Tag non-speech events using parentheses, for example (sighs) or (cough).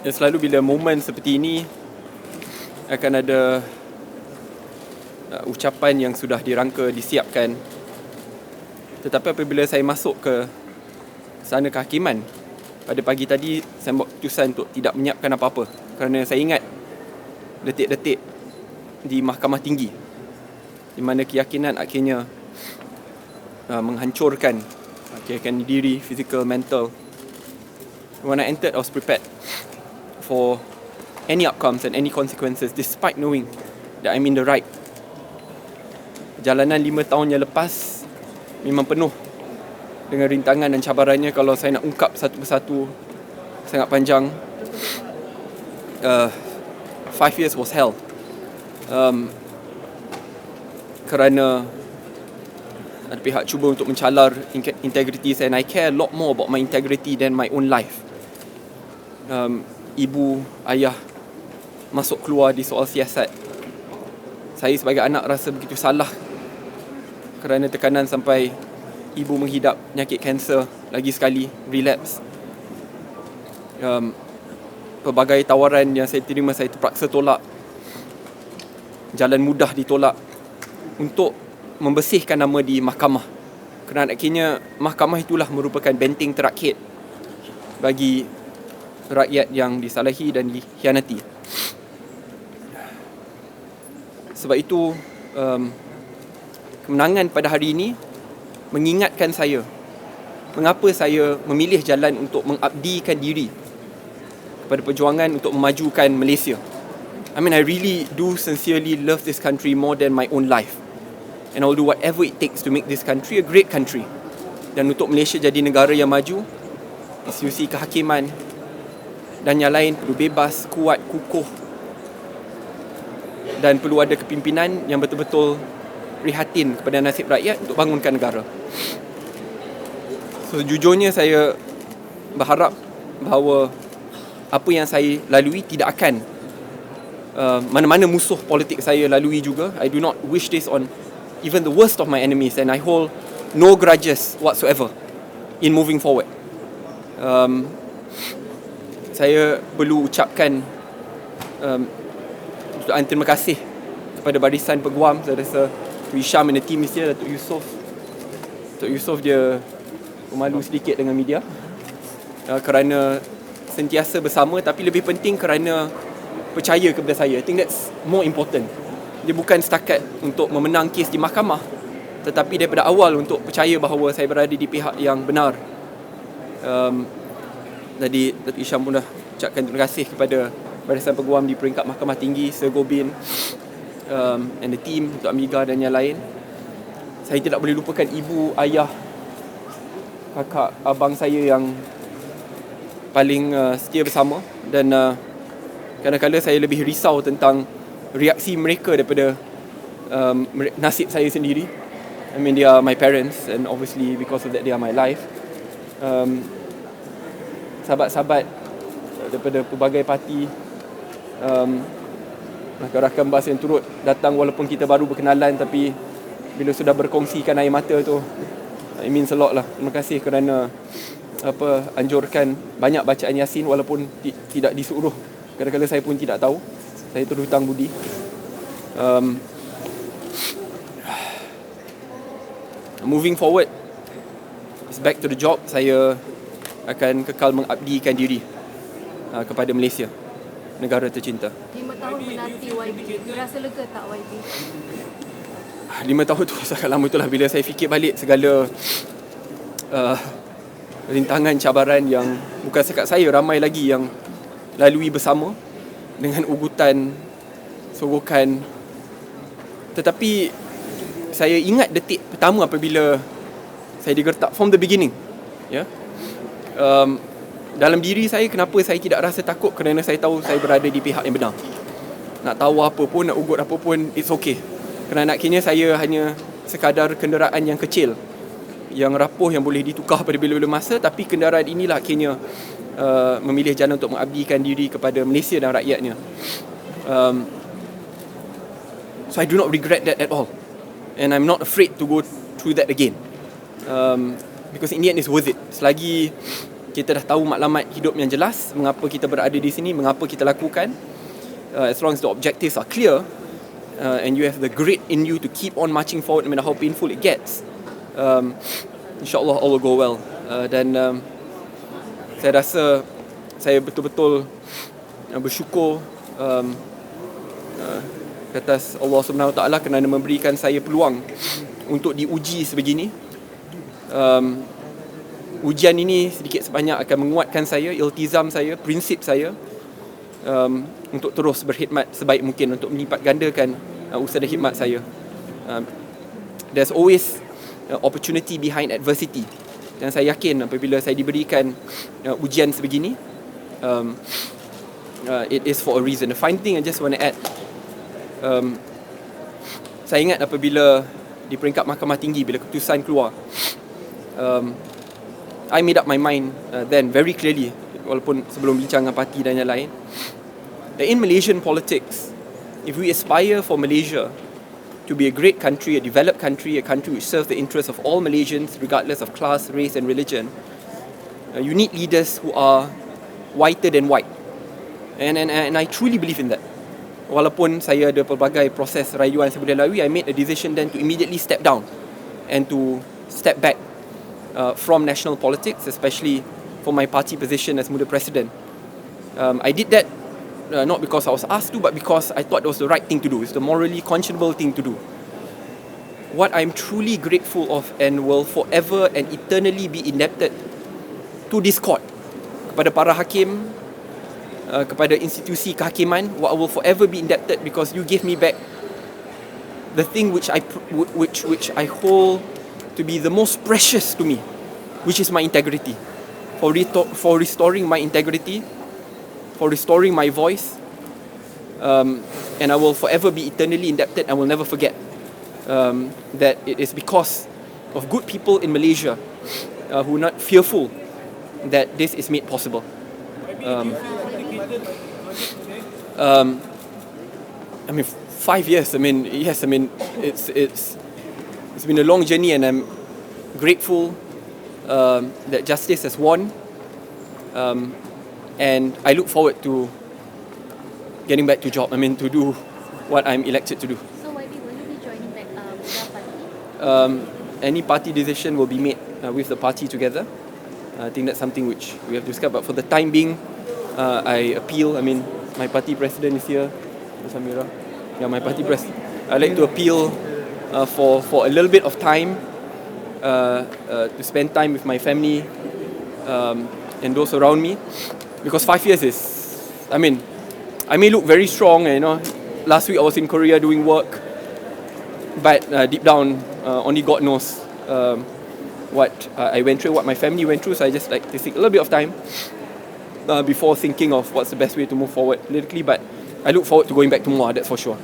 Ya, selalu bila momen seperti ini akan ada uh, ucapan yang sudah dirangka, disiapkan. Tetapi apabila saya masuk ke sana kehakiman pada pagi tadi saya buat keputusan untuk tidak menyiapkan apa-apa kerana saya ingat detik-detik di mahkamah tinggi di mana keyakinan akhirnya uh, menghancurkan keyakinan diri, physical, mental. When I entered, I was prepared for any outcomes and any consequences despite knowing that I'm in the right. Perjalanan lima tahun yang lepas memang penuh dengan rintangan dan cabarannya kalau saya nak ungkap satu persatu sangat panjang. Uh, five years was hell. Um, kerana ada pihak cuba untuk mencalar integriti saya and I care a lot more about my integrity than my own life. Um, ibu, ayah masuk keluar di soal siasat. Saya sebagai anak rasa begitu salah kerana tekanan sampai ibu menghidap penyakit kanser lagi sekali, relapse. Um, pelbagai tawaran yang saya terima saya terpaksa tolak. Jalan mudah ditolak untuk membersihkan nama di mahkamah. Kerana akhirnya mahkamah itulah merupakan benteng terakhir bagi rakyat yang disalahi dan dikhianati. Sebab itu um, kemenangan pada hari ini mengingatkan saya mengapa saya memilih jalan untuk mengabdikan diri kepada perjuangan untuk memajukan Malaysia. I mean I really do sincerely love this country more than my own life. And I'll do whatever it takes to make this country a great country. Dan untuk Malaysia jadi negara yang maju, institusi kehakiman, dan yang lain perlu bebas, kuat, kukuh dan perlu ada kepimpinan yang betul-betul prihatin kepada nasib rakyat untuk bangunkan negara. So, jujurnya saya berharap bahawa apa yang saya lalui tidak akan uh, mana-mana musuh politik saya lalui juga. I do not wish this on even the worst of my enemies and I hold no grudges whatsoever in moving forward. Um, saya perlu ucapkan um, ucapan terima kasih kepada barisan peguam. Saya rasa Datuk Hisham and the team here Datuk Yusof. Datuk Yusof dia pemalu sedikit dengan media. Uh, kerana sentiasa bersama tapi lebih penting kerana percaya kepada saya. I think that's more important. Dia bukan setakat untuk memenang kes di mahkamah tetapi daripada awal untuk percaya bahawa saya berada di pihak yang benar. Um, Tadi Datuk Isham pun dah ucapkan terima kasih kepada Barisan Peguam di peringkat Mahkamah Tinggi, Sir Gobin um, and the team, Datuk Amiga dan yang lain. Saya tidak boleh lupakan ibu, ayah, kakak, abang saya yang paling uh, setia bersama dan uh, kadang-kadang saya lebih risau tentang reaksi mereka daripada um, nasib saya sendiri. I mean, they are my parents and obviously because of that they are my life. Um, sahabat-sahabat daripada pelbagai parti um, rakan-rakan bas yang turut datang walaupun kita baru berkenalan tapi bila sudah berkongsikan air mata tu it means a lot lah. Terima kasih kerana apa anjurkan banyak bacaan yasin walaupun ti- tidak disuruh. Kadang-kadang saya pun tidak tahu. Saya terus hutang budi. Um, (sighs) moving forward it's back to the job. Saya akan kekal mengabdikan diri uh, kepada Malaysia negara tercinta. Lima tahun menanti YB. Rasa lega tak YB? Lima tahun tu sangat lama itulah bila saya fikir balik segala uh, rintangan cabaran yang bukan sekat saya ramai lagi yang lalui bersama dengan ugutan sogokan tetapi saya ingat detik pertama apabila saya digertak from the beginning ya yeah? Um, dalam diri saya kenapa saya tidak rasa takut kerana saya tahu saya berada di pihak yang benar. Nak tahu apa pun, nak ugut apa pun, it's okay. Kerana akhirnya saya hanya sekadar kenderaan yang kecil yang rapuh yang boleh ditukar pada bila-bila masa tapi kenderaan inilah akhirnya uh, memilih jalan untuk mengabdikan diri kepada Malaysia dan rakyatnya. Um, so I do not regret that at all. And I'm not afraid to go through that again. Um, because in the end it's worth it. Selagi kita dah tahu maklumat hidup yang jelas mengapa kita berada di sini mengapa kita lakukan uh, as long as the objectives are clear uh, and you have the grit in you to keep on marching forward no matter how painful it gets um, insyaallah all will go well uh, dan um, saya rasa saya betul-betul uh, bersyukur um, uh, atas Allah Taala kerana memberikan saya peluang untuk diuji sebegini. Um, ujian ini sedikit sebanyak akan menguatkan saya, iltizam saya, prinsip saya um, untuk terus berkhidmat sebaik mungkin untuk melipat gandakan uh, usaha khidmat saya. Um, there's always uh, opportunity behind adversity. Dan saya yakin apabila saya diberikan uh, ujian sebegini, um, uh, it is for a reason. The fine thing I just want to add, um, saya ingat apabila di peringkat mahkamah tinggi bila keputusan keluar, um, I made up my mind uh, then very clearly walaupun sebelum bincang dengan parti dan yang lain that in Malaysian politics if we aspire for Malaysia to be a great country a developed country a country which serves the interests of all Malaysians regardless of class race and religion uh, you need leaders who are whiter than white. And, and and I truly believe in that. Walaupun saya ada pelbagai proses rayuan saya boleh lalui I made a decision then to immediately step down and to step back uh, from national politics, especially for my party position as Muda President. Um, I did that uh, not because I was asked to, but because I thought it was the right thing to do. It's the morally conscionable thing to do. What I'm truly grateful of and will forever and eternally be indebted to this court, kepada para hakim, uh, kepada institusi kehakiman, what I will forever be indebted because you gave me back the thing which I which which I hold to be the most precious to me, which is my integrity. For, reto- for restoring my integrity, for restoring my voice, um, and I will forever be eternally indebted. I will never forget um, that it is because of good people in Malaysia uh, who are not fearful that this is made possible. Um, um, I mean, five years. I mean, yes. I mean, it's it's it's been a long journey, and I'm grateful um, that justice has won. Um, and I look forward to getting back to job. I mean, to do what I'm elected to do. So YB, will you be joining back uh, Muda Party? Um, any party decision will be made uh, with the party together. I think that's something which we have discussed. But for the time being, uh, I appeal. I mean, my party president is here, Samira. Yeah, my party president. I like to appeal uh, for for a little bit of time uh, uh, to spend time with my family um, and those around me, because five years is, I mean, I may look very strong. You know, last week I was in Korea doing work, but uh, deep down, only God knows um, what I went through, what my family went through. So I just like to take a little bit of time before thinking of what's the best way to move forward politically. But I look forward to going back to Muar, that's for sure.